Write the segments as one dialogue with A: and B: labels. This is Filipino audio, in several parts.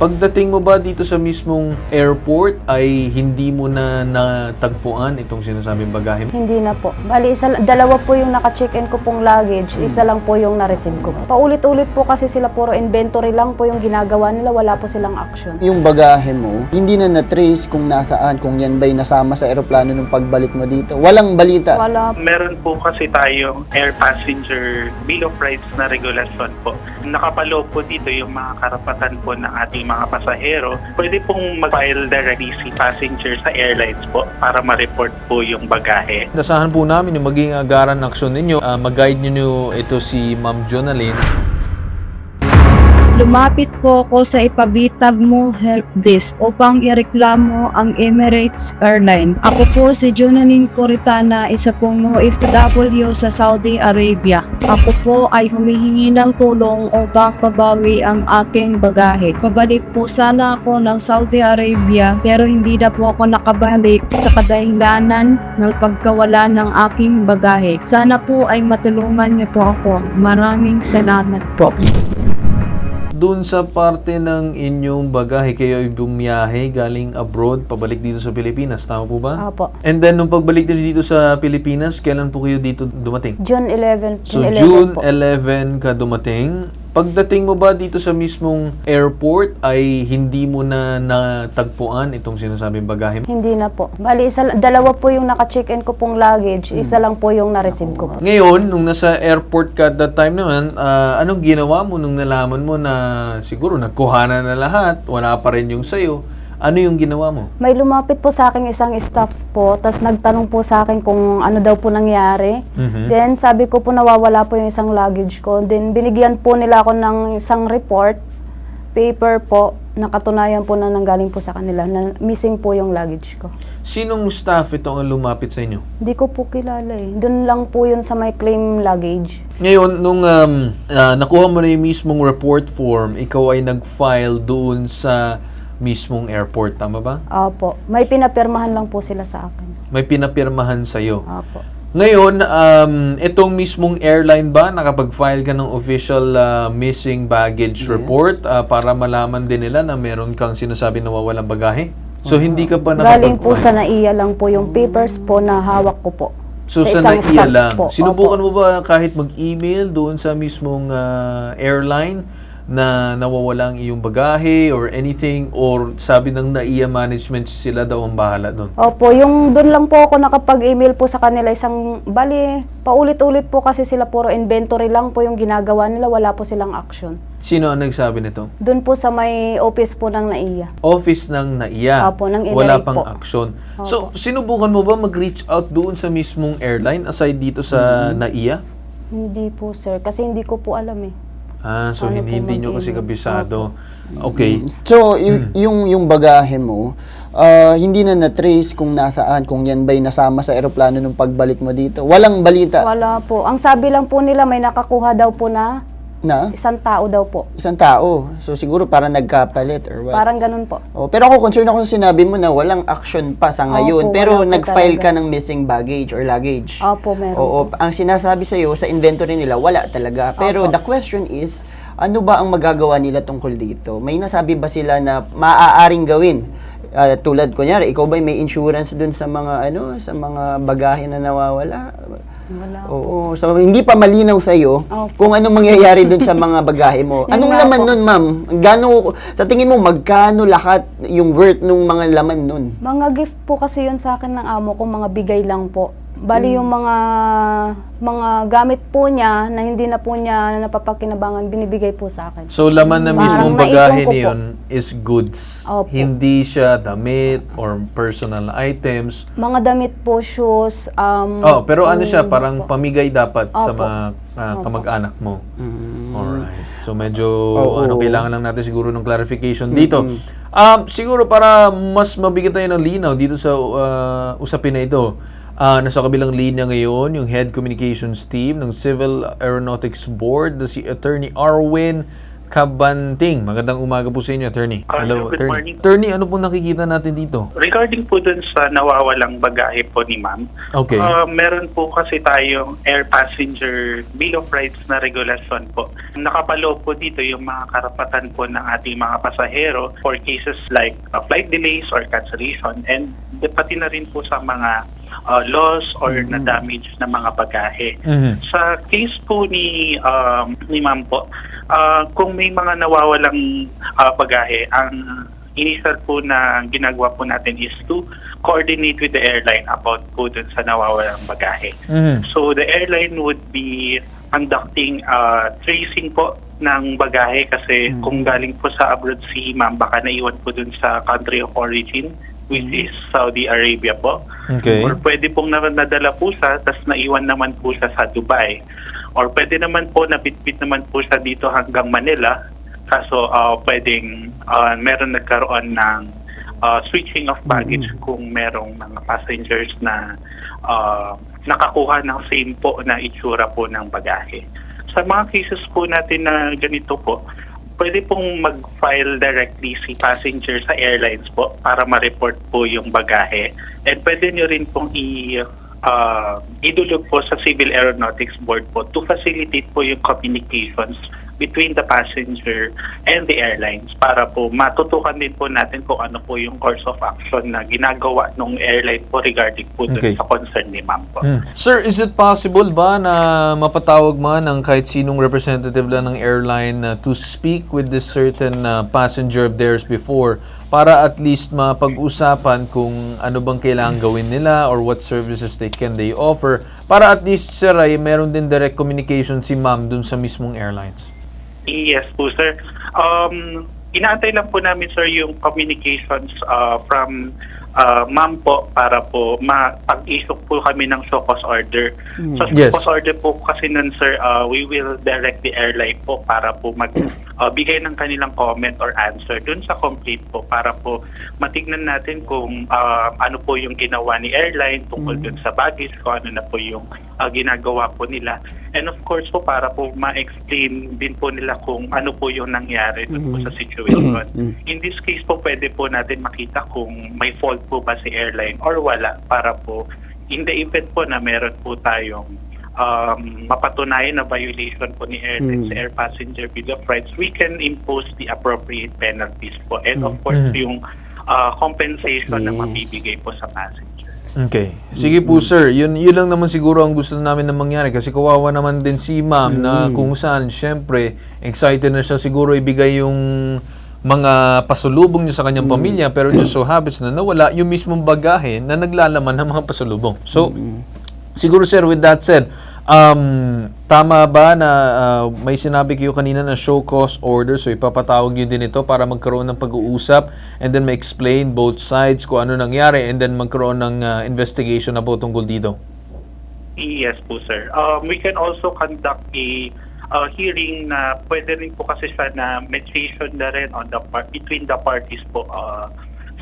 A: Pagdating mo ba dito sa mismong airport ay hindi mo na natagpuan itong sinasabing bagahe mo?
B: Hindi na po. Bali, isa, dalawa po yung naka-check-in ko pong luggage, isa lang po yung na-receive ko. Paulit-ulit po kasi sila puro inventory lang po yung ginagawa nila, wala po silang action.
C: Yung bagahe mo, hindi na na-trace kung nasaan, kung yan ba'y nasama sa eroplano nung pagbalik mo dito. Walang balita.
B: Wala
D: Meron po kasi tayong air passenger bill of rights na regulasyon po. Nakapaloob po dito yung mga karapatan po ng ating mga pasahero. Pwede pong mag-file directly si passenger sa airlines po para ma-report po yung bagahe.
A: Nasahan po namin yung maging agaran aksyon ninyo. Ah, mag-guide nyo ito si Ma'am Jonalyn.
E: Lumapit po ako sa ipabitag mo help desk upang ireklamo ang Emirates Airline. Ako po si Jonanin Coritana, isa pong OFW sa Saudi Arabia. Ako po ay humihingi ng tulong upang pabawi ang aking bagahe. Pabalik po sana ako ng Saudi Arabia pero hindi na po ako nakabalik sa kadahilanan ng pagkawala ng aking bagahe. Sana po ay matulungan niyo po ako. Maraming salamat po.
A: Doon sa parte ng inyong bagahe, kayo ay bumiyahe galing abroad, pabalik dito sa Pilipinas. Tama po ba?
B: Apo.
A: And then, nung pagbalik nyo dito sa Pilipinas, kailan po kayo dito dumating?
B: June 11,
A: So,
B: 11
A: June
B: po.
A: 11 ka dumating. Pagdating mo ba dito sa mismong airport ay hindi mo na natagpuan itong sinasabing bagahe?
B: Hindi na po. Bali, isa, dalawa po yung naka-check-in ko pong luggage, isa lang po yung na-receive ko.
A: Ngayon, nung nasa airport ka at that time naman, ah, anong ginawa mo nung nalaman mo na siguro nagkuhanan na lahat, wala pa rin yung sayo? Ano yung ginawa mo?
B: May lumapit po sa akin isang staff po, tas nagtanong po sa akin kung ano daw po nangyari.
A: Mhm.
B: Then sabi ko po nawawala po yung isang luggage ko. Then binigyan po nila ako ng isang report, paper po, nakatunayan po na nanggaling po sa kanila na missing po yung luggage ko.
A: Sinong staff ito ang lumapit sa inyo?
B: Hindi ko po kilala eh. Doon lang po yun sa may claim luggage.
A: Ngayon, nung um, ah, nakuha mo na yung mismong report form, ikaw ay nag-file doon sa mismong airport, tama ba?
B: Opo. May pinapirmahan lang po sila sa akin.
A: May pinapirmahan sa'yo.
B: Opo.
A: Ngayon, um, itong mismong airline ba, nakapag-file ka ng official uh, missing baggage report uh, para malaman din nila na meron kang sinasabi na wawalang bagahe? So, hindi ka pa
B: Galing po sa
A: nakapag-file?
B: NAIA lang po yung papers po na hawak ko po.
A: So, sa,
B: isang
A: NAIA
B: staff
A: lang.
B: po.
A: Sinubukan
B: Opo.
A: mo ba kahit mag-email doon sa mismong uh, airline na nawawala ang iyong bagahe or anything or sabi ng NAIA management sila daw ang bahala doon?
B: Opo, yung doon lang po ako nakapag-email po sa kanila isang, bali, paulit-ulit po kasi sila puro inventory lang po yung ginagawa nila, wala po silang action.
A: Sino ang nagsabi nito?
B: Doon po sa may office po ng NAIA.
A: office ng NAIA.
B: Opo, ng
A: Wala
B: Emirate
A: pang
B: po.
A: action. So, sinubukan mo ba mag-reach out doon sa mismong airline aside dito sa NAIA?
B: Hindi po sir, kasi hindi ko po alam eh.
A: Ah, so
B: Paano
A: hindi,
B: po
A: hindi nyo kasi kabisado. Okay.
C: So, y- yung, yung bagahe mo, ah, hindi na na-trace kung nasaan, kung yan ba'y nasama sa eroplano nung pagbalik mo dito. Walang balita
B: Wala po. Ang sabi lang po nila, may nakakuha daw po na
C: na
B: isang tao daw po.
C: isang tao. So, siguro para nagkapalit or what.
B: Parang ganun po.
C: Oh, pero ako concerned ako sa sinabi mo na walang action pa sa ngayon.
B: Opo,
C: pero
B: wala po
C: nag-file
B: talaga.
C: ka ng missing baggage or luggage.
B: Opo, meron
C: Oo, ang sinasabi sa iyo sa inventory nila wala talaga. Pero
B: Opo.
C: the question is, ano ba ang magagawa nila tungkol dito? May nasabi ba sila na maaaring gawin? Ah, tulad kunyari, ikaw ba may insurance dun sa mga ano, sa mga bagahe na nawawala?
B: Wala.
C: Oo, so hindi pa malinaw sa iyo kung anong mangyayari dun sa mga bagahe mo. Anong laman nun, ma'am? Gaano sa tingin mo magkano lahat yung worth nung mga laman nun?
B: Mga gift po kasi yun sa akin ng amo ko, mga bigay lang po. Bali yung mga mga gamit po niya na hindi na po niya napapakinabangan, binibigay po sa akin.
A: So, laman na mismong
B: naipon
A: bagahe niyon is goods.
B: Opo.
A: Hindi siya damit or personal items.
B: Mga damit po, shoes, um...
A: Oh, pero ano siya,
B: yung-
A: parang pamigay dapat sa
B: Opo.
A: mga ah, kamag-anak mo. Alright. So medyo ano kailangan lang natin siguro ng clarification dito. Um siguro para mas mabigyan tayo ng linaw dito sa uh, usapin na ito. Ah, nasa kabilang linya ngayon yung Head Communications Team ng Civil Aeronautics Board, na si Attorney Arwin Kabanting. Magandang umaga po sa inyo, attorney. Hello,
D: good
A: attorney.
D: morning.
A: Attorney, ano po nakikita natin dito?
D: Regarding po dun sa nawawalang bagahe po ni ma'am,
A: Okay.
D: ah, meron po kasi tayong air passenger bill of rights na regulasyon po. Nakapalo po dito yung mga karapatan po ng ating mga pasahero for cases like ah, flight delays or cancellation and pati na rin po sa mga ah, loss or na damage na mga bagahe.
A: Mhm.
D: Sa case po ni um, ni ma'am po, ah, kung may mga nawawalang ah, bagahe, ang initial po na ginagawa po natin is to coordinate with the airline about po dun sa nawawalang bagahe.
A: Mhm.
D: So the airline would be conducting uh, tracing po ng bagahe kasi kung galing po sa abroad si ma'am, baka naiwan po dun sa country of origin which is Saudi Arabia po.
A: Okay.
D: Or pwede pong na- nadala po siya, tapos naiwan naman po siya sa Dubai. Or pwede naman po, nabitbit naman po siya dito hanggang Manila. Kaso ah, pwedeng ah, meron nagkaroon ng ah, switching of baggage kung merong mga passengers na ah, nakakuha ng same po na itsura po ng bagahe. Sa mga cases po natin na ganito po, pwede pong mag-file directly si passenger sa airlines po para ma-report po yung bagahe. And pwede nyo rin pong i- uh, idulog po sa Civil Aeronautics Board po to facilitate po yung communications between the passenger and the airlines para po matutukan din po natin kung ano po yung course of action na ginagawa ng airline po regarding po
A: Okay.
D: sa concern ni ma'am po.
A: Hmm. Sir, is it possible ba na mapatawag man ng kahit sinong representative lang ng airline na to speak with this certain uh, passenger of theirs before para at least mapag-usapan kung ano bang kailangan gawin nila or what services they can they offer para at least sir ay meron din direct communication si ma'am dun sa mismong airlines.
D: Yes po, sir. Um, inaantay lang po namin, sir, yung communications uh, from uh, ma'am po para po mapag-issue po kami ng cause order. Sa show
A: Yes.
D: cause order po kasi nun, sir, uh, we will direct the airline po para po mag uh, bigay ng kanilang comment or answer dun sa complaint po para po matignan natin kung uh, ano po yung ginawa ni airline tungkol dun sa baggage, kung ano na po yung uh, ginagawa po nila. And of course po para po ma-explain din po nila kung ano po yung nangyari dun po sa situation. In this case po pwede po natin makita kung may fault po ba si airline or wala para po in the event po na meron po tayong um, mapatunayan na violation po ni airline sa air passenger bill of rights, we can impose the appropriate penalties po. And of course,
A: Mhm.
D: yung uh, compensation na
C: Yes.
D: mabibigay po sa passenger.
A: Okay. Sige po sir, yun, yun lang naman siguro ang gusto namin na mangyari kasi kawawa naman din si ma'am na kung saan syempre excited na siya siguro ibigay yung mga pasulubong niya sa kanyang pamilya pero just so happens na nawala yung mismong bagahe na naglalaman ng mga pasulubong. So, siguro sir, with that said, um, tama ba na uh, may sinabi kayo kanina na show cause order so ipapatawag niyo din ito para magkaroon ng pag-uusap and then ma-explain both sides kung ano nangyari and then magkaroon ng uh, investigation na po tungkol dito.
D: Yes po, sir. Um, we can also conduct a uh, hearing na pwede rin po kasi siya na mediation na rin on the part, between the parties po. Uh,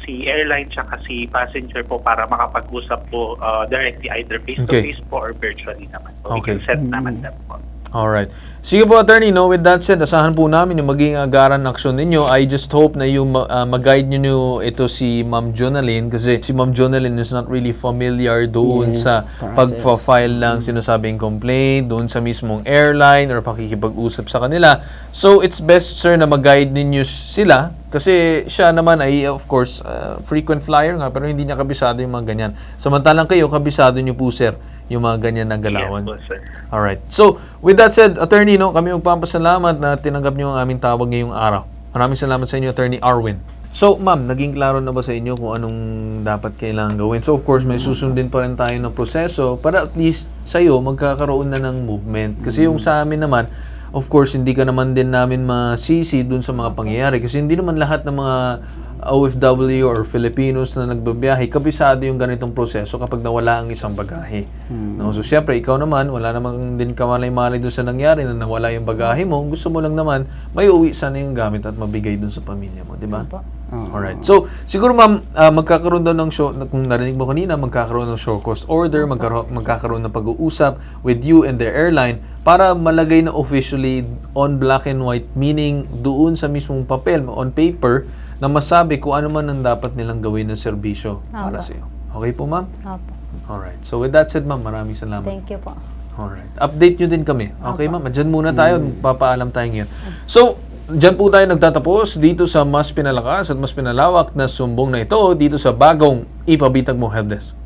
D: si airline tsaka si passenger po para makapag-usap po uh, directly either face-to-face po or virtually naman po. We
A: Okay.
D: can set naman that po.
A: Alright. Sige po, attorney, no? With that said, asahan po namin yung maging agaran aksyon ninyo. I just hope na yung uh, mag-guide nyo ito si Ma'am Jonalyn kasi si Ma'am Jonalyn is not really familiar doon
C: Yes,
A: sa pag-file lang sinasabing complaint, doon sa mismong airline or pakikipag-usap sa kanila. So, it's best, sir, na mag-guide ninyo sila kasi siya naman ay, of course, uh, frequent flyer nga pero hindi niya kabisado yung mga ganyan. Samantalang kayo, kabisado nyo po, sir, yung mga ganyan na galawan.
D: Yes po, sir.
A: Alright. So, with that said, attorney, no, kami magpapasalamat na tinanggap niyo ang aming tawag ngayong araw. Maraming salamat sa inyo, attorney Arwin. So, ma'am, naging klaro na ba sa inyo kung anong dapat kailangan gawin? So, of course, may susundin pa rin tayo ng proseso para at least sa'yo magkakaroon na ng movement. Kasi yung sa amin naman, of course, hindi ka naman din namin masisi dun sa mga pangyayari. Kasi hindi naman lahat ng mga OFW or Filipinos na nagbabiyahe, kabisado yung ganitong proseso kapag nawala ang isang bagahe. No? So, syempre, ikaw naman, wala namang din kamalay-malay doon sa nangyari na nawala yung bagahe mo. Gusto mo lang naman, may uwi sana yung gamit at mabigay doon sa pamilya mo, di ba? Alright. So, siguro ma'am, ah, magkakaroon daw ng show, kung narinig mo kanina, magkakaroon ng show cost order, magkakaroon, magkakaroon ng pag-uusap with you and the airline para malagay na officially on black and white, meaning doon sa mismong papel, on paper, na masabi kung ano man ang dapat nilang gawin na serbisyo para
B: Opo.
A: sa iyo. Okay po, ma'am?
B: Opo.
A: Alright. So with that said, ma'am, maraming salamat.
B: Thank you po.
A: Alright. Update nyo din kami. Okay, ma'am? Diyan muna tayo. Papaalam tayo ngayon. So, diyan po tayo nagtatapos dito sa mas pinalakas at mas pinalawak na sumbong na ito dito sa bagong Ipabitag mo Helpdesk.